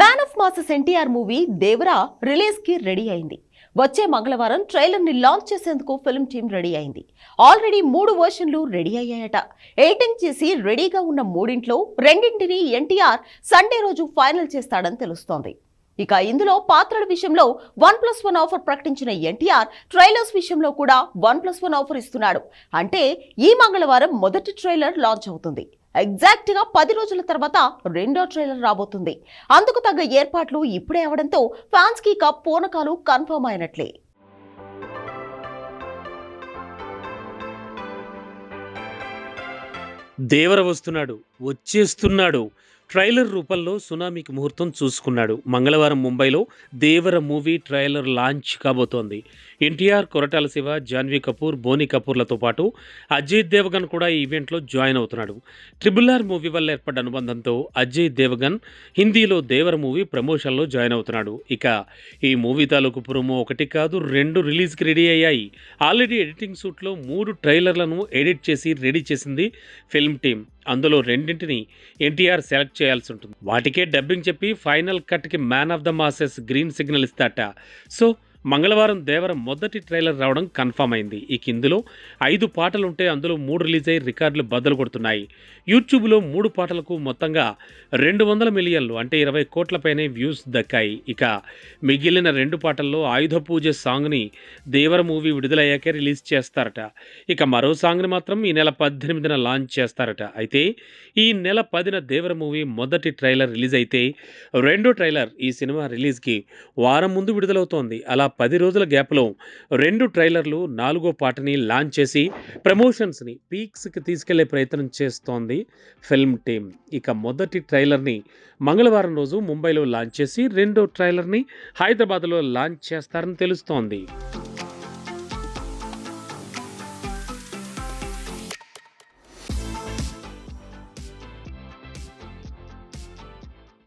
Man of masses NTR movie Devara రిలీజ్కి ready అయింది. వచ్చే మంగళవారం ట్రైలర్ని లాంచ్ చేసేందుకు ఫిల్మ్ టీం రెడీ అయింది. ఆల్రెడీ మూడు వర్షన్లు రెడీ అయ్యాయట. ఎడిటింగ్ చేసి రెడీగా ఉన్న మూడింట్లో రెండింటిని ఎన్టీఆర్ సండే రోజు ఫైనల్ చేస్తాడని తెలుస్తోంది. ఇక ఇందులో పాత్రల విషయంలో వన్ ప్లస్ వన్ ఆఫర్ ప్రకటించిన ఎన్టీఆర్ ట్రైలర్స్ విషయంలో కూడా వన్ ప్లస్ వన్ ఆఫర్ ఇస్తున్నాడు. అంటే ఈ మంగళవారం మొదటి ట్రైలర్ లాంచ్ అవుతుంది. ఎగ్జాక్ట్గా పది రోజుల తర్వాత రెండో ట్రైలర్ రాబోతుంది. అందుకు తగ్గ ఏర్పాట్లు ఇప్పుడే అవడంతో ఫ్యాన్స్కి ఇక పూనకాలు కన్ఫర్మ్ అయినట్లే. దేవర వస్తున్నాడు వచ్చేస్తున్నాడు. ట్రైలర్ రూపంలో సునామీకి ముహూర్తం చూసుకున్నాడు. మంగళవారం ముంబైలో దేవర మూవీ ట్రైలర్ లాంచ్ కాబోతోంది. ఎన్టీఆర్ కొరటాల శివ జాన్వీ కపూర్ బోని కపూర్లతో పాటు అజయ్ దేవగన్ కూడా ఈ ఈవెంట్లో జాయిన్ అవుతున్నాడు. ట్రిబుల్ ఆర్ మూవీ వల్ల ఏర్పడ్డ అనుబంధంతో అజయ్ దేవగన్ హిందీలో దేవర మూవీ ప్రమోషన్లో జాయిన్ అవుతున్నాడు. ఇక ఈ మూవీ తాలూకు ప్రోమో ఒకటి కాదు రెండు రిలీజ్కి రెడీ అయ్యాయి. ఆల్రెడీ ఎడిటింగ్ సూట్లో మూడు ట్రైలర్లను ఎడిట్ చేసి రెడీ చేసింది ఫిల్మ్ టీం అందులో రెండింటిని ఎన్టీఆర్ సెలెక్ట్ చేయాల్సి ఉంటుంది. వాటికే డబ్బింగ్ చెప్పి final కట్కి man of the masses green signal ఇస్తాట. So మంగళవారం దేవర మొదటి ట్రైలర్ రావడం కన్ఫర్మ్ అయింది. ఇక ఇందులో ఐదు పాటలు ఉంటే అందులో మూడు రిలీజ్ అయ్యి రికార్డులు బద్దలు కొడుతున్నాయి. యూట్యూబ్లో మూడు పాటలకు మొత్తంగా రెండు వందల మిలియన్లు అంటే ఇరవై కోట్లపైనే వ్యూస్ దక్కాయి. ఇక మిగిలిన రెండు పాటల్లో ఆయుధ పూజ సాంగ్ని దేవర మూవీ విడుదలయ్యాకే రిలీజ్ చేస్తారట. ఇక మరో సాంగ్ని మాత్రం ఈ నెల పద్దెనిమిదిన లాంచ్ చేస్తారట. అయితే ఈ నెల పదిన దేవర మూవీ మొదటి ట్రైలర్ రిలీజ్ అయితే రెండో ట్రైలర్ ఈ సినిమా రిలీజ్కి వారం ముందు విడుదలవుతోంది. అలా పది రోజుల గ్యాప్లో రెండు ట్రైలర్లు నాలుగో పాటని లాంచ్ చేసి ప్రమోషన్స్ని పీక్స్కి తీసుకెళ్ళే ప్రయత్నం చేస్తోంది ఫిల్మ్ టీమ్. ఇక మొదటి ట్రైలర్ని మంగళవారం రోజు ముంబైలో లాంచ్ చేసి రెండో ట్రైలర్ని హైదరాబాద్లో లాంచ్ చేస్తారని తెలుస్తోంది.